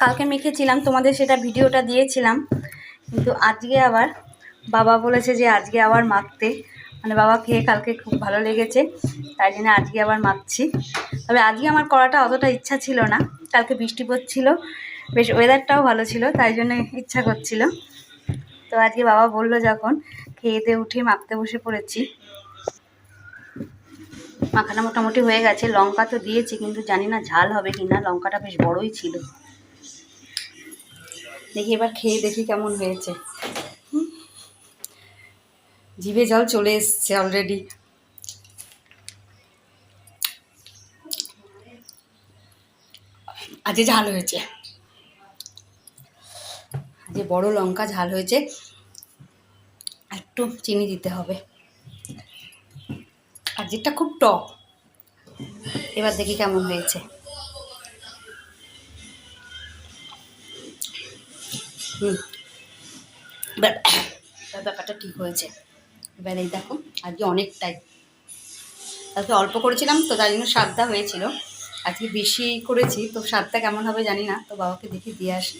কালকে মেখেছিলাম তোমাদের সেটা ভিডিওটা দিয়েছিলাম। কিন্তু আজকে আবার বাবা বলেছে যে আজকে আবার মাখতে। মানে বাবা খেয়ে কালকে খুব ভালো লেগেছে, তাই জন্য আজকে আবার মাখছি। তবে আজকে আমার করাটা অতটা ইচ্ছা ছিল না। কালকে বৃষ্টি পড়ছিল, বেশ ওয়েদারটাও ভালো ছিল, তাই জন্য ইচ্ছা করছিল। তো আজকে বাবা বলল যখন, খেয়েতে উঠে মাখতে বসে পড়েছি। মাখানা মোটামুটি হয়ে গেছে, লঙ্কা তো দিয়েছি, কিন্তু জানি না ঝাল হবে কি না লঙ্কাটা বেশ বড়ই ছিল। দেখি এবার খেয়ে দেখি কেমন হয়েছে। জিভে জল চলে এসছে অলরেডি আজকে ঝাল হয়েছে। আজকে বড় লঙ্কা ঝাল হয়েছে, একটু চিনি দিতে হবে। আর যেটা খুব টক। এবার দেখি কেমন হয়েছে। হুম। এবার ব্যাপারটা ঠিক হয়েছে। এবার এই দেখো আজকে অনেকটাই আজকে অল্প করেছিলাম তো তার জন্য স্বাদটা হয়েছিল। আজকে বেশি করেছি তো স্বাদটা কেমন হবে জানি না তো বাবাকে দেখি দিয়ে আসি।